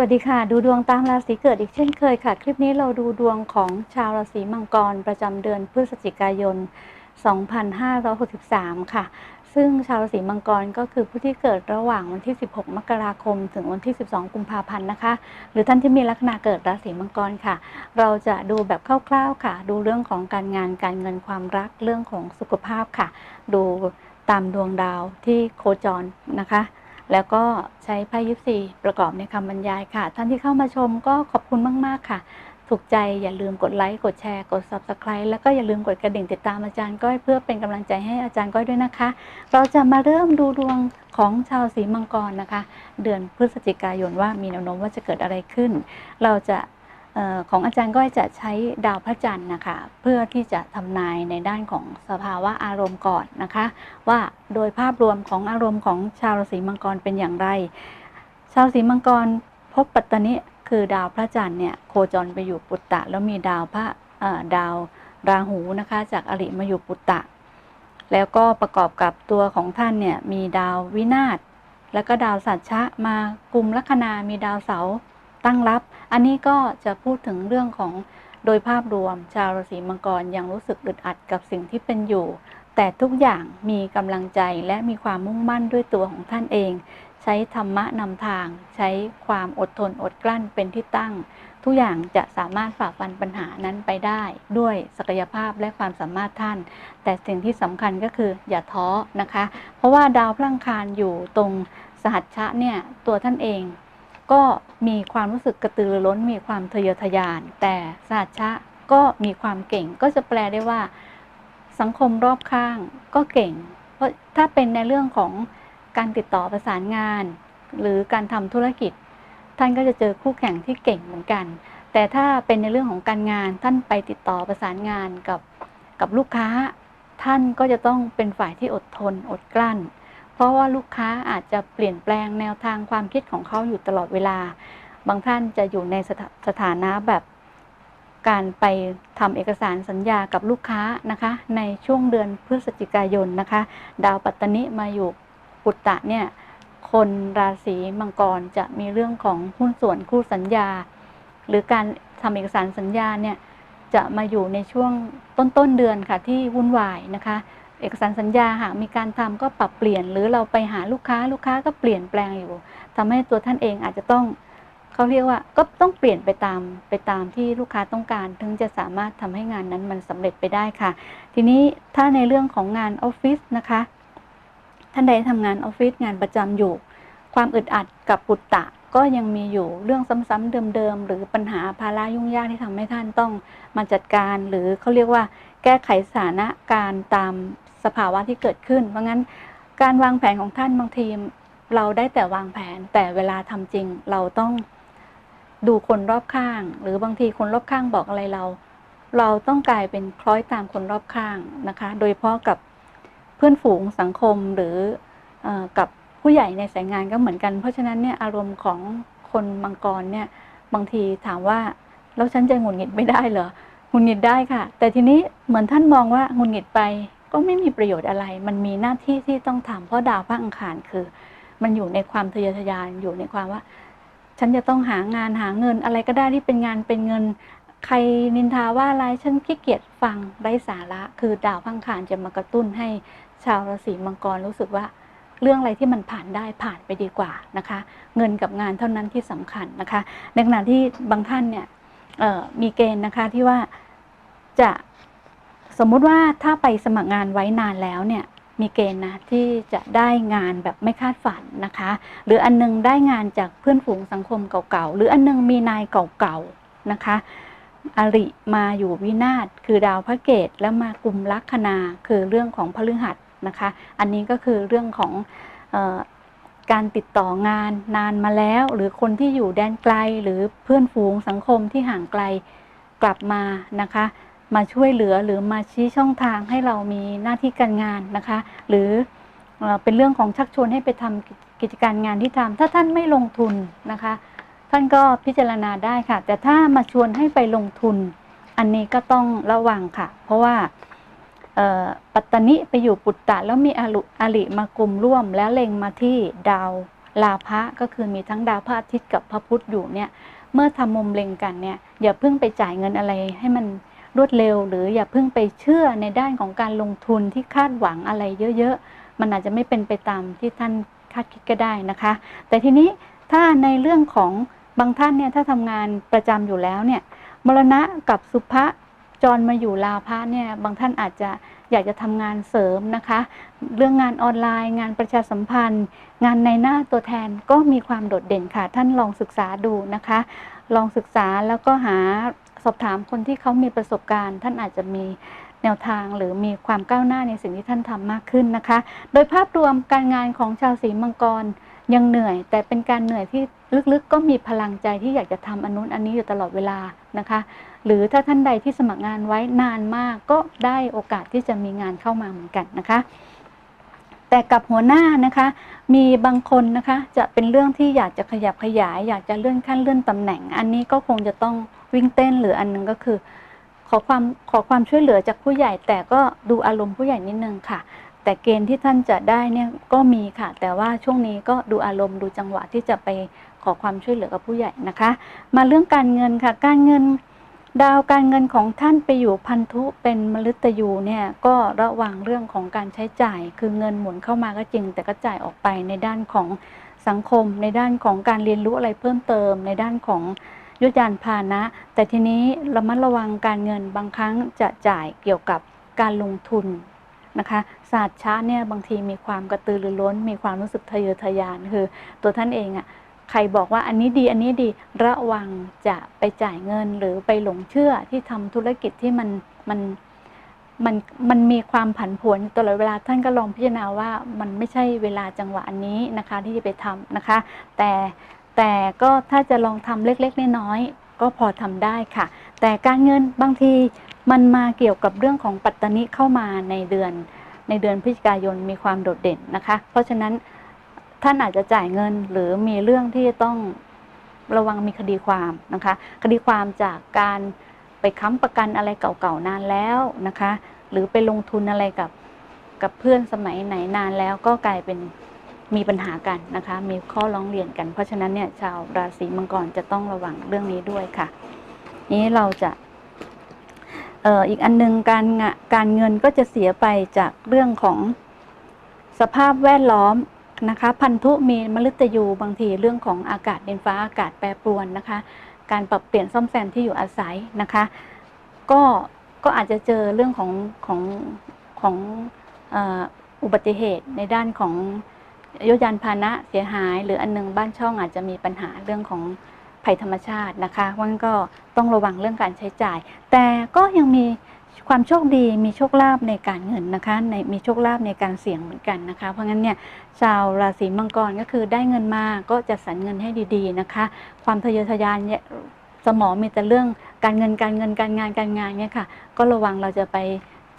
วัสดีค่ะ ดูดวงตามราศีเกิดอีกเช่นเคยค่ะ คลิปนี้เราดูดวงของชาวราศีมังกรประจำเดือนพฤศจิกายน 2563 ค่ะ ซึ่งชาวราศีมังกรก็คือผู้ที่เกิดระหว่างวันที่ 16 มกราคม ถึงวันที่ 12 กุมภาพันธ์นะคะ หรือท่านที่มีลัคนาเกิดราศีมังกรค่ะ เราจะดูแบบคร่าวๆค่ะ ดูเรื่องของการงานการเงินความรักเรื่องของสุขภาพค่ะ ดูตามดวงดาวที่โคจรนะคะ แล้วก็ใช้ไพ่ยิปซีประกอบในคำบรรยายค่ะ ท่านที่เข้ามาชมก็ขอบคุณมาก ๆ ค่ะ ถูกใจอย่าลืมกดไลค์กดแชร์กด Subscribe แล้วก็อย่าลืมกดกระดิ่งติดตามอาจารย์ก้อยเพื่อเป็นกำลังใจให้อาจารย์ก้อยด้วยนะคะ เราจะมาเริ่มดูดวงของชาวสีมังกรนะคะ เดือนพฤศจิกายนว่ามีแนวโน้มว่าจะเกิดอะไรขึ้น เราจะ ของอาจารย์ก้อยจะใช้ดาวพระจันทร์นะคะเพื่อที่จะทำนายในด้านของสภาวะอารมณ์ก่อนนะคะ ว่าโดยภาพรวมของอารมณ์ของชาวราศีมังกรเป็นอย่างไร ชาวราศีมังกรพบปัตตนิคือดาวพระจันทร์เนี่ยโคจรไปอยู่ปุตตะ แล้วมีดาวพระดาวราหูนะคะ จากอริมาอยู่ปุตตะ แล้วก็ประกอบกับตัวของท่านเนี่ยมีดาววินาศแล้วก็ดาวสัตชะมากลุ่มลัคนามีดาวเสาร์ ตั้งรับ อันนี้ก็จะพูดถึงเรื่องของโดยภาพรวม ชาวราศีมังกรยังรู้สึกอึดอัดกับสิ่งที่เป็นอยู่ แต่ทุกอย่างมีกำลังใจและมีความมุ่งมั่นด้วยตัวของท่านเอง ใช้ธรรมะนำทาง ใช้ความอดทนอดกลั้นเป็นที่ตั้ง ทุกอย่างจะสามารถฝ่าฟันปัญหานั้นไปได้ ด้วยศักยภาพและความสามารถท่าน แต่สิ่งที่สำคัญก็คืออย่าท้อนะคะ เพราะว่าดาวพลังคารอยู่ตรงสหัชชะเนี่ยตัวท่านเอง ก็มีความรู้สึกกระตือรือร้น มีความทะเยอทะยาน แต่สหัชะก็มีความเก่ง ก็จะแปลได้ว่า สังคมรอบข้างก็เก่ง เพราะถ้าเป็นในเรื่องของการติดต่อประสานงาน หรือการทำธุรกิจ ท่านก็จะเจอคู่แข่งที่เก่งเหมือนกัน แต่ถ้าเป็นในเรื่องของการงาน ท่านไปติดต่อประสานงานกับกับลูกค้า ท่านก็จะต้องเป็นฝ่ายที่อดทน อดกลั้น ราะว่าลูกค้าอาจจะเปลี่ยนแปลงแนวทางความคิดของเขาอยู่ตลอดเวลา บางท่านจะอยู่ในสถาสถานะแบบการไปทำเอกสารสัญญากับลูกค้านะคะ ในช่วงเดือนพฤศจิกายนนะคะ ดาวปัตตนิมาอยู่ปุตตะเนี่ยคนราศีมังกรจะมีเรื่องของหุ้นส่วนคู่สัญญา หรือการทำเอกสารสัญญาเนี่ยจะมาอยู่ในช่วงต้นต้นๆเดือนค่ะที่วุ่นวายนะคะ เอกสารสัญญาหากมีการทำก็ปรับเปลี่ยน หรือเราไปหาลูกค้าลูกค้าก็เปลี่ยนแปลงอยู่ทำให้ตัวท่านเองอาจจะต้องเขาเรียกว่าก็ต้องเปลี่ยนไปตามไปตามที่ลูกค้าต้องการ ถึงจะสามารถทำให้งานนั้นมันสำเร็จไปได้ค่ะ ทีนี้ถ้าในเรื่องของงานออฟฟิศนะคะ ท่านใดทำงานออฟฟิศงานประจำอยู่ ความอึดอัดกับปุตตะก็ยังมีอยู่เรื่องซ้ำๆเดิมๆหรือปัญหาภาระยุ่งยากที่ทำให้ท่านต้องมาจัดการ หรือเขาเรียกว่า แก้ไขสถานการณ์ตาม สภาวะที่เกิดขึ้น เพราะงั้นการวางแผนของท่านบางทีเราได้แต่วางแผนแต่เวลาทำจริงเราต้องดูคนรอบข้าง หรือบางทีคนรอบข้างบอกอะไรเรา เราต้องกลายเป็นคล้อยตามคนรอบข้างนะคะ โดยเฉพาะกับเพื่อนฝูงสังคมหรือเออกับผู้ใหญ่ในสายงานก็เหมือนกัน เพราะฉะนั้นเนี่ยอารมณ์ของคนมังกรเนี่ยบางทีถามว่าแล้วฉันจะหงุดหงิดไม่ได้เหรอหงุดหงิดได้ค่ะ แต่ทีนี้เหมือนท่านมองว่าหงุดหงิดไป ก็ไม่มีประโยชน์อะไร มันมีหน้าที่ที่ต้องทำเพราะดาวพระอังคารคือ มันอยู่ในความทะเยอทะยานอยู่ในความว่า ฉันจะต้องหางานหาเงินอะไรก็ได้ที่เป็นงานเป็นเงิน ใครนินทาว่าอะไรฉันขี้เกียจฟังไร้สาระ คือดาวพังคารจะมากระตุ้นให้ชาวราศีมังกรรู้สึกว่าเรื่องอะไรที่มันผ่านได้ผ่านไปดีกว่านะคะ เงินกับงานเท่านั้นที่สำคัญนะคะ ในขณะที่บางท่านเนี่ยมีเกณฑ์นะคะที่ว่าจะ สมมุติว่าถ้าไปสมัครงานไว้นานแล้วเนี่ยมีเกณฑ์นะที่จะได้งานแบบไม่คาดฝันนะคะ หรืออันนึงได้งานจากเพื่อนฝูงสังคมเก่าๆ หรืออันนึงมีนายเก่าๆนะคะ อริมาอยู่วินาศคือดาวพระเกตแล้วมากลุ่มลัคนาคือเรื่องของพฤหัสนะคะ อันนี้ก็คือเรื่องของออการติดต่องานนานมาแล้ว หรือคนที่อยู่แดนไกลหรือเพื่อนฝูงสังคมที่ห่างไกลกลับมานะคะ มาช่วยเหลือหรือมาชี้ช่องทางให้เรามีหน้าที่การงานนะคะ หรือเป็นเรื่องของชักชวนให้ไปทำกิจการงานที่ทำถ้าท่านไม่ลงทุนนะคะ ท่านก็พิจารณาได้ค่ะ แต่ถ้ามาชวนให้ไปลงทุน อันนี้ก็ต้องระวังค่ะ เพราะว่าปัตตนิไปอยู่ปุตตะแล้วมีอรุอริมากลุ่มร่วม แล้วเล็งมาที่ดาวลาภะก็คือมีทั้งดาวพระอาทิตย์กับพระพุธอยู่เนี่ย เมื่อทำมุมเล็งกันเนี่ยอย่าเพิ่งไปจ่ายเงินอะไรให้มัน รวดเร็ว หรืออย่าเพิ่งไปเชื่อในด้านของการลงทุนที่คาดหวังอะไรเยอะๆ มันอาจจะไม่เป็นไปตามที่ท่านคาดคิดก็ได้นะคะ แต่ทีนี้ถ้าในเรื่องของบางท่านเนี่ยถ้าทำงานประจำอยู่แล้วเนี่ยมรณะกับสุภะจรมาอยู่ลาภะเนี่ยบางท่านอาจจะ อยากจะทำงานเสริมนะคะ เรื่องงานออนไลน์ งานประชาสัมพันธ์ งานในหน้าตัวแทนก็มีความโดดเด่นค่ะ ท่านลองศึกษาดูนะคะ ลองศึกษาแล้วก็หาสอบถามคนที่เขามีประสบการณ์ ท่านอาจจะมีแนวทางหรือมีความก้าวหน้าในสิ่งที่ท่านทำมากขึ้นนะคะ โดยภาพรวมการงานของชาวสีมังกร ยังเหนื่อย แต่เป็นการเหนื่อยที่ลึกๆ ก็มีพลังใจที่อยากจะทำอนนู้นอันนี้อยู่ตลอดเวลานะคะ หรือถ้าท่านใดที่สมัครงานไว้นานมากก็ได้โอกาสที่จะมีงานเข้ามาเหมือนกันนะคะ แต่กับหัวหน้านะคะ มีบางคนนะคะจะเป็นเรื่องที่อยากจะขยับขยาย อยากจะเลื่อนขั้นเลื่อนตำแหน่ง อันนี้ก็คงจะต้องวิ่งเต้นหรืออันหนึงก็คือ ขอความขอความช่วยเหลือจากผู้ใหญ่ แต่ก็ดูอารมณ์ผู้ใหญ่นิดนึงค่ะ แต่เกณฑ์ที่ท่านจะได้เนี่ยก็มีค่ะ แต่ว่าช่วงนี้ก็ดูอารมณ์ดูจังหวะที่จะไปขอความช่วยเหลือกับผู้ใหญ่นะคะ มาเรื่องการเงินค่ะ การเงินดาวการเงินของท่านไปอยู่พันธุเป็นมฤตยูเนี่ยก็ระวังเรื่องของการใช้จ่าย คือเงินหมุนเข้ามาก็จริง แต่ก็จ่ายออกไปในด้านของสังคม ในด้านของการเรียนรู้อะไรเพิ่มเติม ในด้านของยุทธยานพานะ แต่ทีนี้ระมัดระวังการเงินบางครั้งจะจ่ายเกี่ยวกับการลงทุน นะคะศาสตร์ช้าเนี่ยบางทีมีความกระตือรือร้น มีความรู้สึกทะเยอทะยานคือ ตัวท่านเองอะ่ะใครบอกว่าอันนี้ดีอันนี้ดีระวังจะไปจ่ายเงินหรือไปหลงเชื่อที่ทำธุรกิจที่มันมันมันมันมีความผันผวนตลอดเวลาท่านก็ลองพิจารณาว่ามันไม่ใช่เวลาจังหวะนี้นะคะที่จะไปทำนะคะ แต่แต่ก็ถ้าจะลองทำเล็กๆน้อยๆก็พอทำได้ค่ะ แต่การเงินบางทีมันมาเกี่ยวกับเรื่องของปัตตานิเข้ามาในเดือน ในเดือนพฤศจิกายนมีความโดดเด่นนะคะ เพราะฉะนั้นท่านอาจจะจ่ายเงินหรือมีเรื่องที่จะต้องระวังมีคดีความนะคะ คดีความจากการไปค้ำประกันอะไรเก่าๆนานแล้วนะคะ หรือไปลงทุนอะไรกับกับเพื่อนสมัยไหนนานแล้วก็กลายเป็นมีปัญหากันนะคะ มีข้อร้องเรียนกัน เพราะฉะนั้นเนี่ยชาวราศีมังกรจะต้องระวังเรื่องนี้ด้วยค่ะ นี้เราจะเอ่ออีกอันหนึงการงการเงินก็จะเสียไปจากเรื่องของสภาพแวดล้อมนะคะ พันธุมีมฤตยูบางทีเรื่องของอากาศดินฟ้าอากาศแปรปรวนนะคะ การปรับเปลี่ยนซ่อมแซมที่อยู่อาศัยนะคะ ก็ก็อาจจะเจอเรื่องของของของอุบัติเหตุในด้านของยยานพาหนะเสียหาย หรืออันหนึงบ้านช่องอาจจะมีปัญหาเรื่องของ ภัยธรรมชาตินะคะเพราะงั้นก็ต้องระวังเรื่องการใช้จ่าย แต่ก็ยังมีความโชคดีมีโชคลาภในการเงินนะคะในมีโชคลาภในการเสี่ยงเหมือนกันนะคะ เพราะงั้นเนี่ยชาวราศีมังกรก็คือได้เงินมาก็จะสรรเงินให้ดีๆนะคะ ความทะเยอทะยานเนี่ยสมองมีแต่เรื่องการเงินการเงินการงานการงานเนี่ยค่ะ ก็ระวังเราจะไป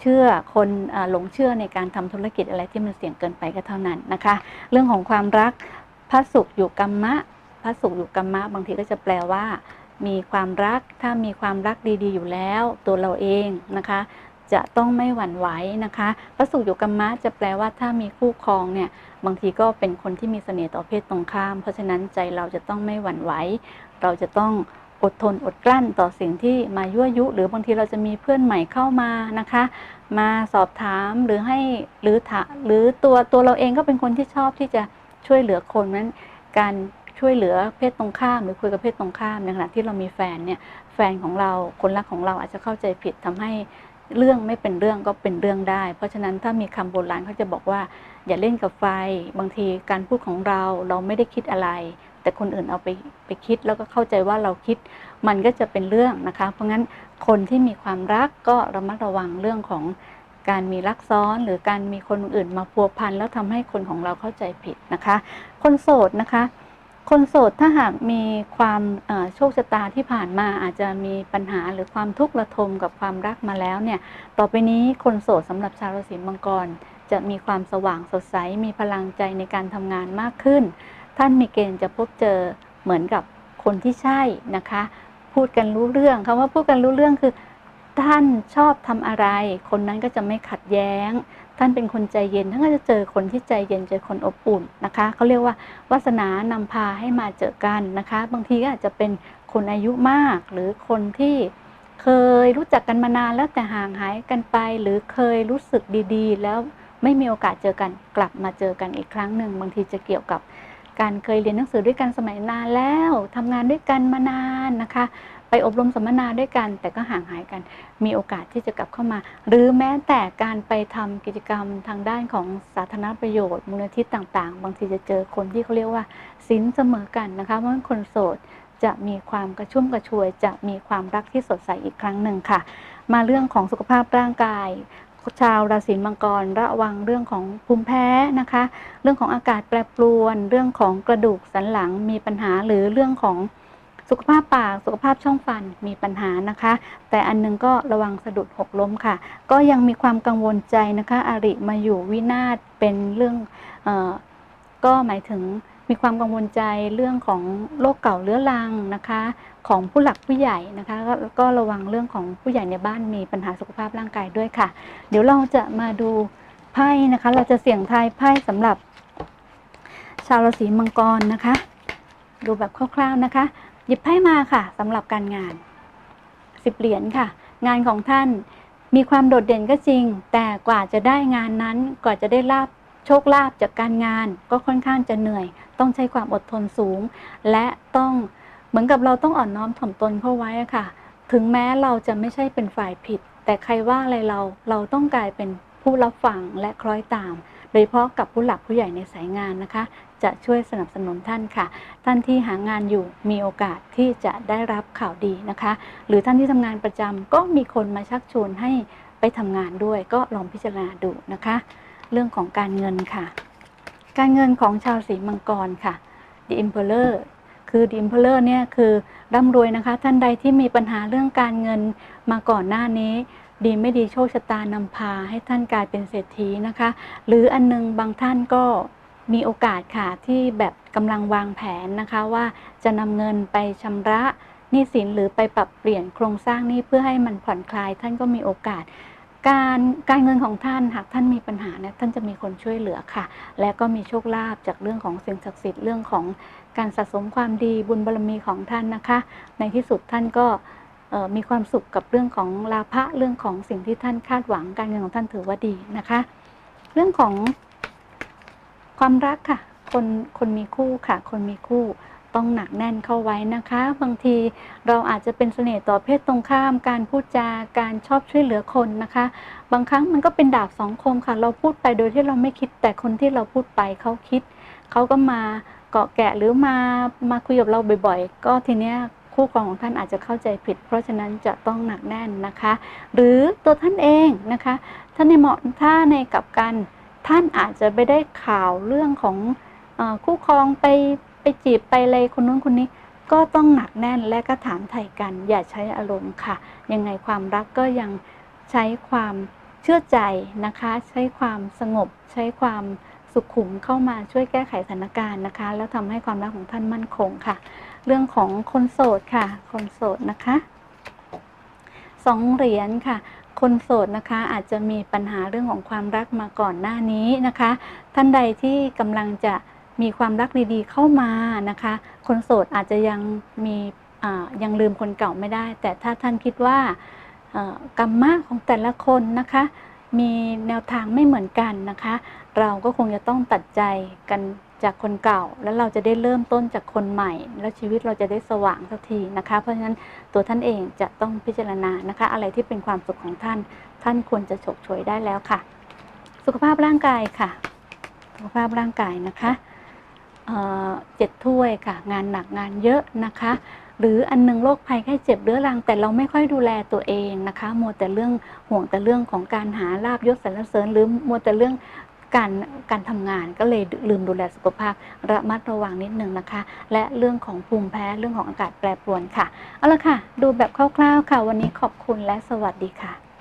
เชื่อคนหลงเชื่อในการทำธุรกิจอะไรที่มันเสี่ยงเกินไปก็เท่านั้นนะคะ เรื่องของความรักพระศุกร์อยู่กรรมะ พระศุกร์อยู่กรรมะบางทีก็จะแปลว่า มีความรักถ้ามีความรักดีๆ อยู่แล้ว ตัวเราเองนะคะ จะต้องไม่หวั่นไหวนะคะพระศุกร์อยู่กรรมะจะแปลว่าถ้ามีคู่ครองเนี่ยบางทีก็เป็นคนที่มีเสน่ห์ต่อเพศตรงข้าม เพราะฉะนั้นใจเราจะต้องไม่หวั่นไหวเราจะต้องอดทนอดกลั้นต่อสิ่งที่มายั่วยุ หรือบางทีเราจะมีเพื่อนใหม่เข้ามานะคะ มาสอบถามหรือให้หรือถาหรือตัวตัวเราเองก็เป็นคนที่ชอบที่จะช่วยเหลือคนนั้น การ ช่วยเหลือเพศตรงข้าม หรือคุยกับเพศตรงข้ามในขณะที่เรามีแฟนเนี่ยแฟนของเราคนรักของเราอาจจะเข้าใจผิดทำให้เรื่องไม่เป็นเรื่องก็เป็นเรื่องได้ เพราะฉะนั้นถ้ามีคำโบราณเขาจะบอกว่า อย่าเล่นกับไฟ บางทีการพูดของเราเราไม่ได้คิดอะไร แต่คนอื่นเอาไปไปคิดแล้วก็เข้าใจว่าเราคิด มันก็จะเป็นเรื่องนะคะ เพราะงั้นคนที่มีความรักก็ระมัดระวังเรื่องของการมีรักซ้อนหรือการมีคนอื่นมาพัวพันแล้วทำให้คนของเราเข้าใจผิดนะคะ คนโสดนะคะ คนโสดถ้าหากมีความโชคชะตาที่ผ่านมาอาจจะมีปัญหาหรือความทุกข์ระทมกับความรักมาแล้วเนี่ยต่อไปนี้คนโสดสำหรับชาวราศีมังกร จะมีความสว่างสดใส มีพลังใจในการทำงานมากขึ้น ท่านมีเกณฑ์จะพบเจอเหมือนกับคนที่ใช่นะคะ พูดกันรู้เรื่องคำว่าพูดกันรู้เรื่องคือ ท่านชอบทำอะไร คนนั้นก็จะไม่ขัดแย้ง ท่านเป็นคนใจเย็น ท่านก็จะเจอคนที่ใจเย็นเจอคนอบอุ่นนะคะเขาเรียกว่าวาสนานำพาให้มาเจอกันนะคะ บางทีก็อาจจะเป็นคนอายุมาก หรือคนที่เคยรู้จักกันมานานแล้วแต่ห่างหายกันไป หรือเคยรู้สึกดีๆ แล้วไม่มีโอกาสเจอกันกลับมาเจอกันอีกครั้งหนึ่งบางทีจะเกี่ยวกับการเคยเรียนหนังสือด้วยกันสมัยนานแล้วทำงานด้วยกันมานานนะคะ ไปอบรมสัมมนาด้วยกัน แต่ก็ห่างหายกัน มีโอกาสที่จะกลับเข้ามา หรือแม้แต่การไปทำกิจกรรมทางด้านของสาธารณประโยชน์มูลนิธิต่างๆ บางทีจะเจอคนที่เขาเรียกว่าสินเสมอกันนะคะเพราะฉะนั้นคนโสดจะมีความกระชุ่มกระชวย จะมีความรักที่สดใสอีกครั้งหนึ่งค่ะ มาเรื่องของสุขภาพร่างกายชาวราศีมังกรระวังเรื่องของภูมิแพ้นะคะ เรื่องของอากาศแปรปรวน เรื่องของกระดูกสันหลังมีปัญหาหรือเรื่องของ สุขภาพปากสุขภาพช่องฟันมีปัญหานะคะ แต่อันนึงก็ระวังสะดุดหกล้มค่ะ ก็ยังมีความกังวลใจนะคะ อริมาอยู่วินาศเป็นเรื่องเออก็หมายถึงมีความกังวลใจเรื่องของโรคเก่าเรื้อรังนะคะ ของผู้หลักผู้ใหญ่นะคะกก็ระวังเรื่องของผู้ใหญ่ในบ้านมีปัญหาสุขภาพร่างกายด้วยค่ะ เดี๋ยวเราจะมาดูไพ่นะคะ เราจะเสี่ยงทายไพ่สำหรับ ชาวราศีมังกรนะคะ ดูแบบคร่าวๆนะคะ หยิบไพ่มาค่ะสำหรับการงานสิบเหรียญค่ะ งานของท่านมีความโดดเด่นก็จริง แต่กว่าจะได้งานนั้นกว่าจะได้ลาบโชคลาภจากการงาน ก็ค่อนข้างจะเหนื่อย ต้องใช้ความอดทนสูง และต้องเหมือนกับเราต้องอ่อนน้อมถ่อมตนเข้าไว้ค่ะ ถึงแม้เราจะไม่ใช่เป็นฝ่ายผิด แต่ใครว่าอะไรเราเราต้องกลายเป็นผู้รับฟังและคล้อยตาม โดยเฉพาะกับผู้หลักผู้ใหญ่ในสายงานนะคะ จะช่วยสนับสนุนท่านค่ะ ท่านที่หางานอยู่มีโอกาสที่จะได้รับข่าวดีนะคะ หรือท่านที่ทำงานประจำก็มีคนมาชักชวนให้ไปทำงานด้วย ก็ลองพิจารณาดูนะคะ เรื่องของการเงินค่ะ การเงินของชาวสีมังกรค่ะ The Emperor คือ The Emperor เนี่ยคือร่ำรวยนะคะ ท่านใดที่มีปัญหาเรื่องการเงินมาก่อนหน้านี้ ดีไม่ดีโชคชะตานำพาให้ท่านกลายเป็นเศรษฐีนะคะ หรืออันนึงบางท่านก็มีโอกาสค่ะที่แบบกำลังวางแผนนะคะว่าจะนำเงินไปชำระหนี้สินหรือไปปรับเปลี่ยนโครงสร้างนี้เพื่อให้มันผ่อนคลาย ท่านก็มีโอกาส การการเงินของท่านหากท่านมีปัญหาเนี่ยท่านจะมีคนช่วยเหลือค่ะ และก็มีโชคลาภจากเรื่องของสิ่งศักดิ์สิทธิ์เรื่องของการสะสมความดีบุญบารมีของท่านนะคะ ในที่สุดท่านก็ มีความสุขกับเรื่องของลาภะเรื่องของสิ่งที่ท่านคาดหวังการเงินของท่านถือว่าดีนะคะ เรื่องของความรักค่ะ คนคนมีคู่ค่ะ คนมีคู่ต้องหนักแน่นเข้าไว้นะคะ บางทีเราอาจจะเป็นเสน่ห์ต่อเพศตรงข้าม การพูดจาการชอบช่วยเหลือคนนะคะ บางครั้งมันก็เป็นดาบสองคมค่ะ เราพูดไปโดยที่เราไม่คิด แต่คนที่เราพูดไปเขาคิด เขาก็มาเกาะแกะหรือมามาคุยกับเราบ่อย ๆ ก็ทีเนี้ย คู่ครองของท่านอาจจะเข้าใจผิด เพราะฉะนั้นจะต้องหนักแน่นนะคะ หรือตัวท่านเองนะคะถ้านในเหมาะถ้าในกับกันท่านอาจจะไปได้ข่าวเรื่องของอคู่ครองไปไปจีบไปเลยคนนู้นคนนี้ก็ต้องหนักแน่นและก็ถามไถ่กัน อย่าใช้อารมณ์ค่ะ ยังไงความรักก็ยังใช้ความเชื่อใจนะคะ ใช้ความสงบ ใช้ความสุขุมเข้ามาช่วยแก้ไขสถานการณ์นะคะ แล้วทำให้ความรักของท่านมั่นคงค่ะ เรื่องของคนโสดค่ะ คนโสดนะคะสองเหรียญค่ะ คนโสดนะคะอาจจะมีปัญหาเรื่องของความรักมาก่อนหน้านี้นะคะ ท่านใดที่กำลังจะมีความรักดีๆเข้ามานะคะ คนโสดอาจจะยังมียังลืมคนเก่าไม่ได้ แต่ถ้าท่านคิดว่ากรรมะของแต่ละคนนะคะ มีแนวทางไม่เหมือนกันนะคะ เราก็คงจะต้องตัดใจกัน จากคนเก่า แล้วเราจะได้เริ่มต้นจากคนใหม่ แล้วชีวิตเราจะได้สว่างสักทีนะคะ เพราะฉะนั้นตัวท่านเองจะต้องพิจารณานะคะ อะไรที่เป็นความสุขของท่าน ท่านควรจะฉกฉวยได้แล้วค่ะ สุขภาพร่างกายค่ะ สุขภาพร่างกายนะคะเจ็ดถ้วยค่ะ งานหนักงานเยอะนะคะ หรืออันหนึงโรคภัยไข้เจ็บเรื้อรัง แต่เราไม่ค่อยดูแลตัวเองนะคะ มัวแต่เรื่องห่วงแต่เรื่องของการหาลาบยศสรรเสริญ หรือมัวแต่เรื่อง การการทำงานก็เลยลืมดูแลสุขภาพระมัดระวังนิดนึงนะคะ และเรื่องของภูมิแพ้เรื่องของอากาศแปรปรวนค่ะ เอาละค่ะ ดูแบบคร่าวๆค่ะ วันนี้ขอบคุณและสวัสดีค่ะ